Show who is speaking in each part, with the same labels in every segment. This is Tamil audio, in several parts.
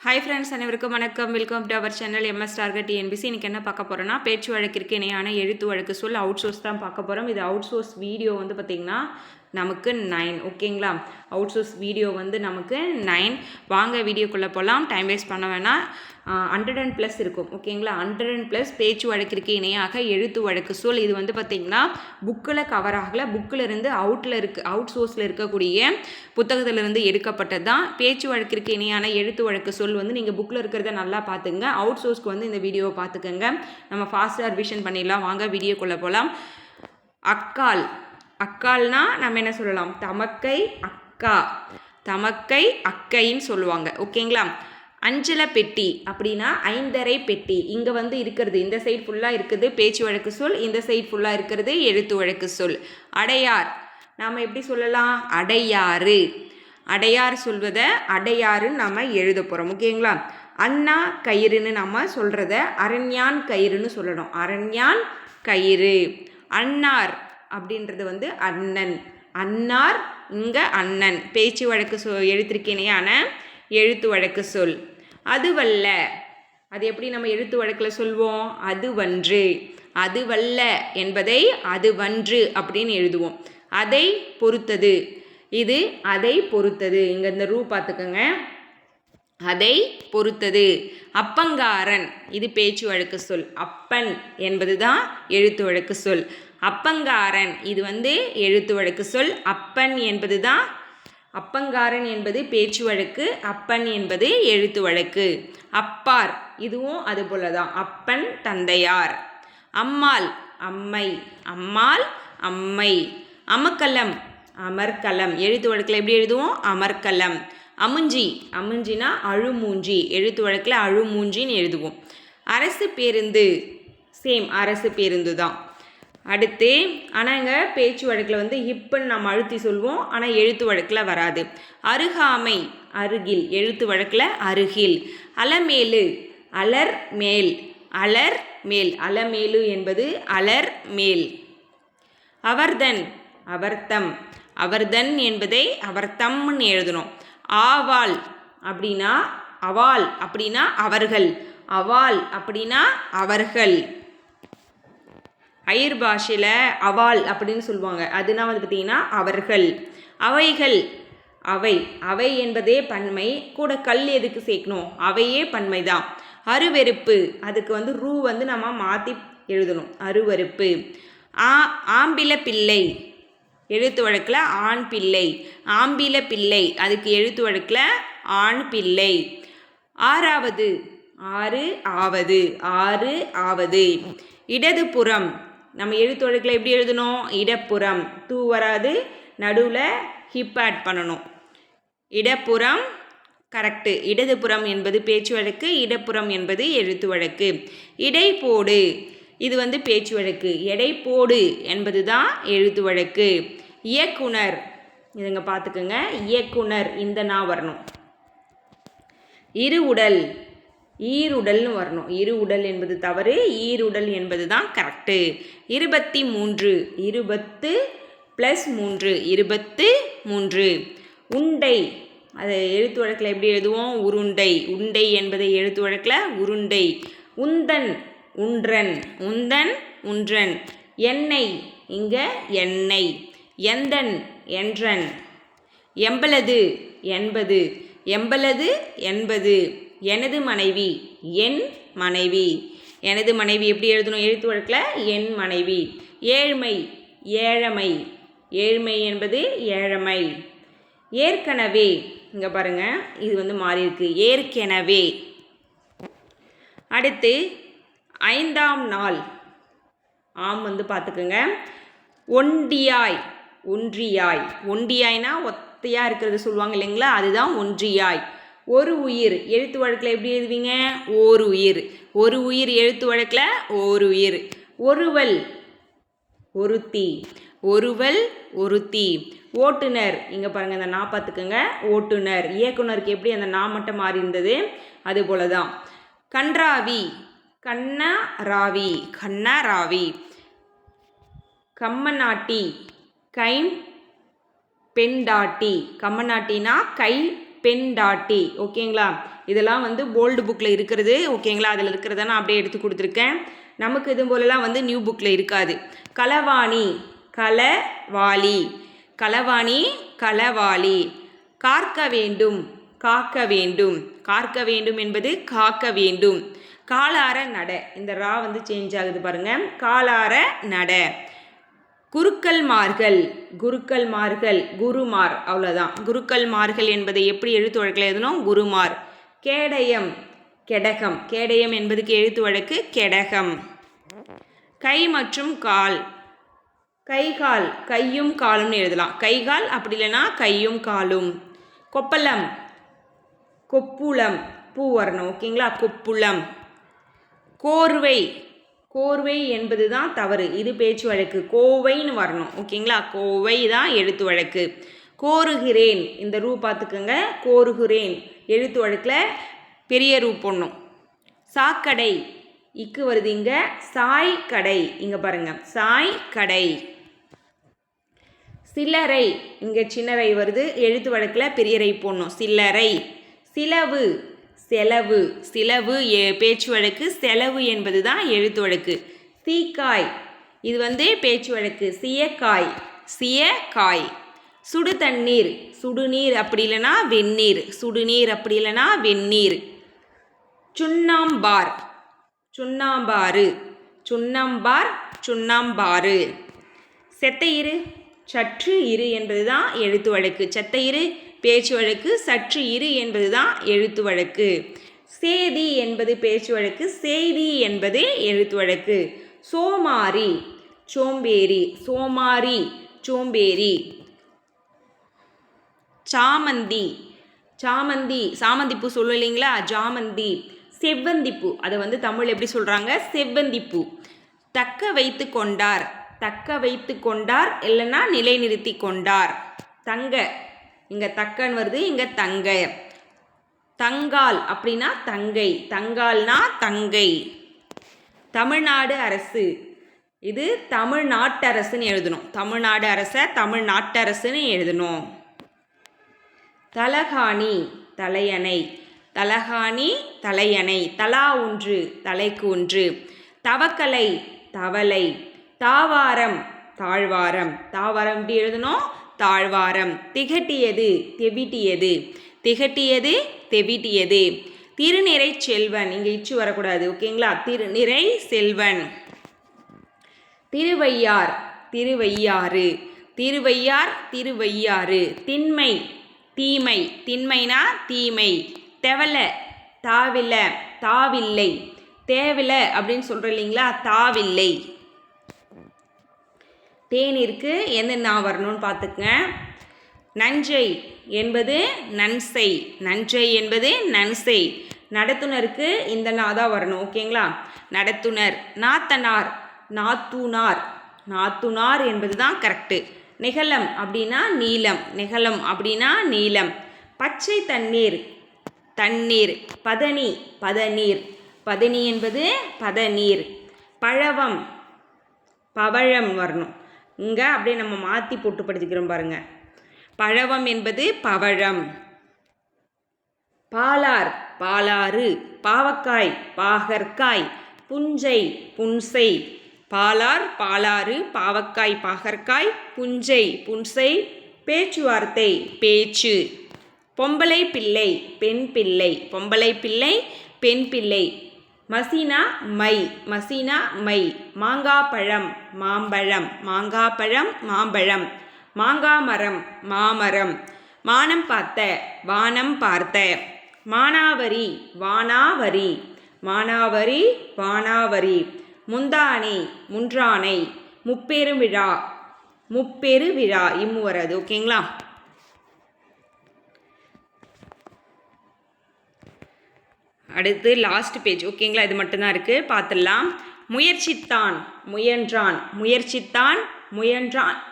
Speaker 1: ஹாய் ஃப்ரெண்ட்ஸ் அனைவருக்கும் வணக்கம். Welcome to our channel MS target TNPSC இன்றைக்கி என்ன பார்க்க போகிறோன்னா பேச்சு வழக்கிற்கு இணையான எழுத்து வழக்கு சொல் அவுட் சோர்ஸ் தான் பார்க்க போகிறோம் இது அவுட் சோர்ஸ் வீடியோ வந்து பார்த்திங்கன்னா நமக்கு நைன் ஓகேங்களா அவுட் சோர்ஸ் வீடியோ வந்து நமக்கு நைன் வாங்க வீடியோக்குள்ளே போகலாம் டைம் வேஸ்ட் பண்ண வேணாம். ஹண்ட்ரட் அண்ட் ப்ளஸ் இருக்கும். ஓகேங்களா ஹண்ட்ரட் அண்ட் ப்ளஸ் பேச்சு வழக்கிற்கு இணையாக எழுத்து வழக்கு. சொல் இது வந்து பார்த்திங்கன்னா புக்கில் கவர் ஆகலை. புக்கில் இருந்து அவுட்டில் இருக்கு அவுட் சோர்ஸில் இருக்கக்கூடிய புத்தகத்திலிருந்து எடுக்கப்பட்டது தான். பேச்சு வழக்கிற்கு இணையான எழுத்து வழக்கு சொல் வந்து நீங்கள் புக்கில் இருக்கிறத நல்லா பார்த்துங்க அவுட் சோர்ஸ்க்கு வந்து இந்த வீடியோவை பார்த்துக்கோங்க நம்ம ஃபாஸ்ட்டாக ரிவிஷன் பண்ணிடலாம். வாங்க வீடியோக்குள்ளே போகலாம் அக்கால். அக்கால்னா நம்ம என்ன சொல்லலாம்? தமக்கை அக்கா. தமக்கை அக்கைன்னு சொல்லுவாங்க. ஓகேங்களா அஞ்சல பெட்டி அப்படின்னா ஐந்தரை பெட்டி. இங்கே வந்து இருக்கிறது இந்த சைடு ஃபுல்லாக இருக்குது பேச்சு வழக்கு சொல். இந்த சைடு ஃபுல்லாக இருக்கிறது எழுத்து வழக்கு சொல். அடையார் நாம் எப்படி சொல்லலாம்? அடையாறு. அடையார் சொல்வதை அடையாறுன்னு நம்ம எழுத போகிறோம் ஓகேங்களா? அண்ணா கயிறுன்னு நம்ம சொல்கிறத அரண்யான் கயிறுன்னு சொல்லணும். அரண்யான் கயிறு. அன்னார் அப்படின்றது வந்து அண்ணன். அன்னார் இங்கே அண்ணன். பேச்சு வழக்கு சொ எழுத்திருக்கேனையான எழுத்து வழக்கு சொல். அதுவல்ல. அது எப்படி நம்ம எழுத்து வழக்கில் சொல்வோம்? அதுவன்று. அதுவல்ல என்பதை அதுவன்று அப்படின்னு எழுதுவோம். அதை பொறுத்தது. இது அதை பொறுத்தது. இங்கே இந்த ரூ பார்த்துக்கோங்க. அதை பொறுத்தது. அப்பங்காரன். இது பேச்சு வழக்கு சொல். அப்பன் என்பது தான் எழுத்து வழக்கு சொல். அப்பங்காரன். இது வந்து எழுத்து வழக்கு சொல். அப்பன் என்பது தான் அப்பங்காரன் என்பது பேச்சு வழக்கு அப்பன் என்பது எழுத்து வழக்கு. அப்பார் இதுவும் அதுபோல தான் அப்பன் தந்தையார். அம்மாள் அம்மை. அம்மாள் அம்மை. அமக்கலம் அமர்கலம். எழுத்து வழக்கில் எப்படி எழுதுவோம்? அமர்கலம். அமுஞ்சி அமுஞ்சினா அழுமூஞ்சி. எழுத்து வழக்கில் அழுமூஞ்சின்னு எழுதுவோம். அரசு பேருந்து சேம் அரசு பேருந்து தான் அடுத்து ஆனால் இங்கே பேச்சு வழக்கில் வந்து ஹிப்புன்னு நம்ம அழுத்தி சொல்வோம் ஆனால் எழுத்து வழக்கில் வராது. அருகாமை அருகில் எழுத்து வழக்கில் அருகில். அலமேலு அலர் மேல். அலர் மேல். அலமேலு என்பது அலர் மேல். அவர்தன் அவர்தம் அவர்தன் என்பதை அவர்தம்னு எழுதணும் ஆவாள் அப்படின்னா அவாள் அப்படின்னா அவர்கள். அவாள் அப்படின்னா அவர்கள். ஐயர் பாஷையில் அவால் அப்படின்னு சொல்லுவாங்க. அதுனா வந்து பார்த்திங்கன்னா அவர்கள். அவைகள். அவை. அவை என்பதே பன்மை. கூட கல் எதுக்கு சேர்க்கணும்? அவையே பன்மை தான் அருவெருப்பு அதுக்கு வந்து ரூ வந்து நம்ம மாற்றி எழுதணும். அருவறுப்பு. ஆ ஆம்பில பிள்ளை. எழுத்து வழக்கில் ஆண் பிள்ளை. ஆம்பில பிள்ளை. அதுக்கு எழுத்து வழக்கில் ஆண் பிள்ளை. ஆறாவது. ஆறு ஆவது. ஆறு ஆவது. இடதுபுறம். நம்ம எழுத்து வழக்கில் எப்படி எழுதணும்? இடப்புறம். தூ வராது. நடுவில் ஹிப் ஆட் பண்ணணும். இடப்புறம் கரெக்டு இடதுபுறம் என்பது பேச்சு வழக்கு இடப்புறம் என்பது எழுத்து வழக்கு. இடைப்போடு இது வந்து பேச்சு வழக்கு. எடைப்போடு என்பது தான் எழுத்து வழக்கு. இயக்குனர். இதுங்க பார்த்துக்குங்க. இயக்குனர். இந்த நான் வரணும். இரு உடல். ஈருடல்னு வரணும். இரு உடல் என்பது தவறு ஈருடல் என்பது தான் கரெக்டு இருபத்தி மூன்று. இருபத்து ப்ளஸ் மூன்று. இருபத்து மூன்று. உண்டை. அதை எழுத்து வழக்கில் எப்படி எழுதுவோம்? உருண்டை. உண்டை என்பதை எழுத்து வழக்கில் உருண்டை. உந்தன் உன்றன். உந்தன் உன்றன். எண்ணெய். இங்கே எண்ணெய். எந்தன் என்றன். எம்பலது என்பது. எம்பலது என்பது. எனது மனைவி என் மனைவி. எனது மனைவி எப்படி எழுதணும்? எழுத்து வழக்கில் என் மனைவி. ஏழ்மை ஏழமை. ஏழ்மை என்பது ஏழமை. ஏற்கனவே இங்கே பாருங்கள் இது வந்து மாறி இருக்கு. ஏற்கனவே. அடுத்து ஐந்தாம் நாள். ஆம் வந்து பார்த்துக்குங்க. ஒண்டியாய் ஒன்றியாய். ஒண்டியாய்னா ஒத்தையாக இருக்கிறது சொல்லுவாங்க இல்லைங்களா? அதுதான் ஒன்றியாய். ஒரு உயிர். எழுத்து வழக்கில் எப்படி எழுதுவீங்க? ஒரு உயிர். ஒரு உயிர் எழுத்து வழக்கில் ஒரு உயிர். ஒருவல் ஒருத்தி. ஒருவல் ஒருத்தி. ஓட்டுநர். இங்கே பாருங்கள் இந்த நா பார்த்துக்கோங்க. ஓட்டுநர். இயக்குனருக்கு எப்படி அந்த நா மட்டும் மாறி இருந்தது அது போல தான் கன்றாவி. கண்ணா ராவி. கண்ணா ராவி. கம்மநாட்டி. கைன் பெண்டாட்டி கம்மநாட்டினா கை பெண்டாட்டி ஓகேங்களா இதெல்லாம் வந்து போல்டு புக்கில் இருக்கிறது ஓகேங்களா அதில் இருக்கிறத நான் அப்படியே எடுத்து கொடுத்துருக்கேன். நமக்கு இது போலலாம் வந்து நியூ புக்கில் இருக்காது. களவாணி களவாளி களவாணி களவாளி காக்க வேண்டும் காக்க வேண்டும். காக்க வேண்டும் என்பது காக்க வேண்டும். காலார நட இந்த ரா வந்து சேஞ்ச் ஆகுது பாருங்கள் காலார நட. குருக்கள்மார்கள் குருக்கள்மார்கள் குருமார் அவ்வளோதான் குருக்கள்மார்கள் என்பதை எப்படி எழுத்து வழக்கில் எழுதணும்? குருமார். கேடயம் கெடகம். கேடயம் என்பதுக்கு எழுத்து வழக்கு கெடகம். கை மற்றும் கால். கை கால் கையும் காலும்னு எழுதலாம். கை கால் அப்படி இல்லைன்னா கையும் காலும். கொப்பளம் கொப்புளம் பூ வரணும் ஓகேங்களா? கொப்புளம். கோர்வை கோர்வை என்பது தான் தவறு. இது பேச்சு வழக்கு. கோவைன்னு வரணும். ஓகேங்களா? கோவை தான் எழுத்து வழக்கு. கோருகிறேன். இந்த ரூ பார்த்துக்கோங்க. கோருகிறேன். எழுத்து வழக்கில் பெரிய ரூ போடணும். சாக்கடை. இக்கு வருது இங்கே. சாய் கடை இங்கே பாருங்கள் சாய் கடை சில்லறை. இங்கே சின்னரை வருது. எழுத்து வழக்கில் பெரியரை போடணும். சில்லறை. சிலவு. செலவு. சிலவு பேச்சு வழக்கு செலவு என்பது தான் எழுத்து வழக்கு. சீக்காய். இது வந்து பேச்சு வழக்கு. சியக்காய். சியக்காய். சுடு தண்ணீர். சுடுநீர் அப்படி இல்லைன்னா வெந்நீர். சுடுநீர் அப்படி இல்லைன்னா வெந்நீர். சுண்ணாம்பார். சுண்ணாம்பாறு. சுண்ணாம்பார் சுண்ணாம்பாறு. செத்த இரு. சற்று இரு என்பது தான் எழுத்து வழக்கு. செத்த இரு பேச்சு வழக்கு சற்று இரு என்பது தான் எழுத்து வழக்கு. சேதி என்பது பேச்சு வழக்கு செய்தி என்பது எழுத்து வழக்கு. சோமாரி சோம்பேறி சோமாரி சோம்பேறி. சாமந்தி சாமந்தி சாமந்திப்பூ சொல்லும் இல்லைங்களா? ஜாமந்தி செவ்வந்திப்பூ. அதை வந்து தமிழ் எப்படி சொல்கிறாங்க செவ்வந்திப்பூ. தக்க வைத்து கொண்டார். தக்க வைத்து கொண்டார் இல்லைன்னா நிலைநிறுத்தி கொண்டார். தங்க இங்கே தக்கன் வருது இங்கே தங்க. தங்கால் அப்படின்னா தங்கை. தங்கால்னா தங்கை. தமிழ்நாடு அரசு. இது தமிழ்நாட்டரசுன்னு எழுதணும். தமிழ்நாடு அரசை தமிழ்நாட்டரசுன்னு எழுதணும். தலகாணி தலையணை. தலகாணி தலையணை. தலா ஒன்று தலைக்கு ஒன்று. தவக்கலை தவளை. தாவாரம் தாழ்வாரம். தாவாரம் எப்படி எழுதணும்? தாழ்வாரம். திகட்டியது தெவிட்டியது. திகட்டியது தெவிட்டியது. திருநிறை செல்வன். இங்கே இச்சு வரக்கூடாது ஓகேங்களா? திருநிறை செல்வன். திருவையார் திருவையாறு. திருவையார் திருவையாறு. திண்மை தீமை. திண்மைனா தீமை. தெவல தாவில தாவில்லை. தேவில அப்படின்னு சொல்கிறோம் இல்லைங்களா? தாவில்லை. தேனிற்கு எந்த நா வரணும்னு பார்த்துக்கங்க. நஞ்சை என்பது நன்சை நஞ்சை என்பது நன்சை நடத்துனருக்கு இந்த நா தான் வரணும் ஓகேங்களா? நடத்துனர் நாத்தனார் நாத்துனார். நாத்துனார் என்பது தான் கரெக்டு நிகழம் அப்படின்னா நீளம். நிகழம் அப்படின்னா நீளம். பச்சை தண்ணீர் தண்ணீர். பதனி பதநீர். பதனி என்பது பதநீர். பழவம் பவழம் வரணும். இங்கே அப்படியே நம்ம மாற்றி போட்டு படிச்சுக்கிறோம் பாருங்கள் பழவம் என்பது பவழம். பாலார் பாலாறு பாவக்காய் பாகற்காய் புஞ்சை புன்சை. பாலார் பாலாறு பாவக்காய் பாகற்காய் புஞ்சை புன்சை பேச்சுவார்த்தை பேச்சு. பொம்பளை பிள்ளை பெண் பிள்ளை பொம்பளை பிள்ளை பெண் பிள்ளை. மசினா மை மசினா மை மாங்காப்பழம் மாம்பழம் மாங்காப்பழம் மாம்பழம் மாங்காமரம் மாமரம் மானம் பார்த்த வானம் பார்த்த மானாவரி வானாவரி மானாவரி வானாவரி முந்தானை முன்றானை முப்பெருவிழா விழா முப்பெரு விழா இம்மு ஓகேங்களா அடுத்து லாஸ்ட் பேஜ் ஓகேங்களா இது மட்டும்தான் இருக்குது பார்த்துடலாம். முயற்சித்தான் முயன்றான். முயற்சித்தான் முயன்றான்.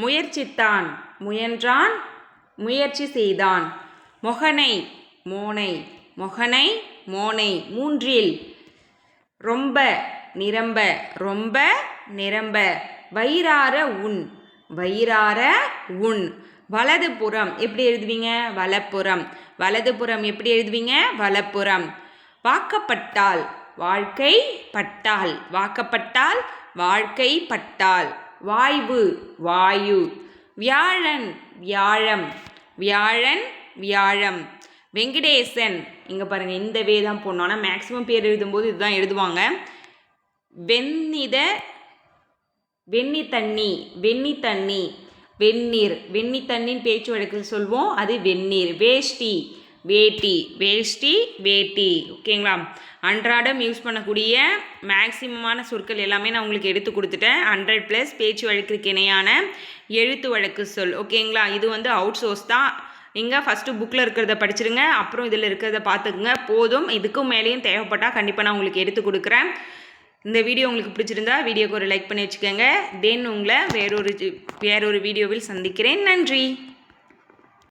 Speaker 1: முயற்சித்தான் முயன்றான். முயற்சி செய்தான். மொகனை மோனை. மொகனை மோனை. மூன்றில் ரொம்ப நிரம்ப ரொம்ப நிரம்ப. வயிறார உன். வயிறார உண் வலதுபுறம். எப்படி எழுதுவீங்க? வலப்புறம். வலதுபுறம் எப்படி எழுதுவீங்க? வலப்புறம். வாக்கப்பட்டால் வாழ்க்கை பட்டால். வாக்கப்பட்டால் வாழ்க்கை பட்டால். வாய்வு வாயு. வியாழன் வியாழம். வியாழன் வியாழம். வெங்கடேசன். இங்கே பாருங்கள் இந்த வே தான் போடணும். ஆனால் மேக்ஸிமம் பேர் எழுதும்போது இதுதான் எழுதுவாங்க. வெண்ணித வெண்ணி தண்ணி வெண்ணி தண்ணி வெந்நீர். வெண்ணி தண்ணின்னு பேச்சு வழக்கில் சொல்வோம். அது வெந்நீர். வேஷ்டி. வேட்டி. வேஷ்டி வேட்டி. ஓகேங்களா? அன்றாடம் யூஸ் பண்ணக்கூடிய மேக்சிமமான சொற்கள் எல்லாமே நான் உங்களுக்கு எடுத்து கொடுத்துட்டேன். ஹண்ட்ரட் ப்ளஸ் பேச்சு வழக்கிற்கு இணையான எழுத்து வழக்கு சொல். ஓகேங்களா? இது வந்து அவுட் சோர்ஸ் தான். நீங்கள் ஃபஸ்ட்டு புக்கில் இருக்கிறத படிச்சிருங்க. அப்புறம் இதில் இருக்கிறத பார்த்துக்குங்க. போதும். இதுக்கும் மேலேயும் தேவைப்பட்டால் கண்டிப்பாக நான் உங்களுக்கு எடுத்து கொடுக்குறேன். இந்த வீடியோ உங்களுக்கு பிடிச்சிருந்தா வீடியோக்கு ஒரு லைக் பண்ணி வச்சுக்கோங்க. தென் உங்களை வேறொரு வேறொரு வீடியோவில் சந்திக்கிறேன். நன்றி.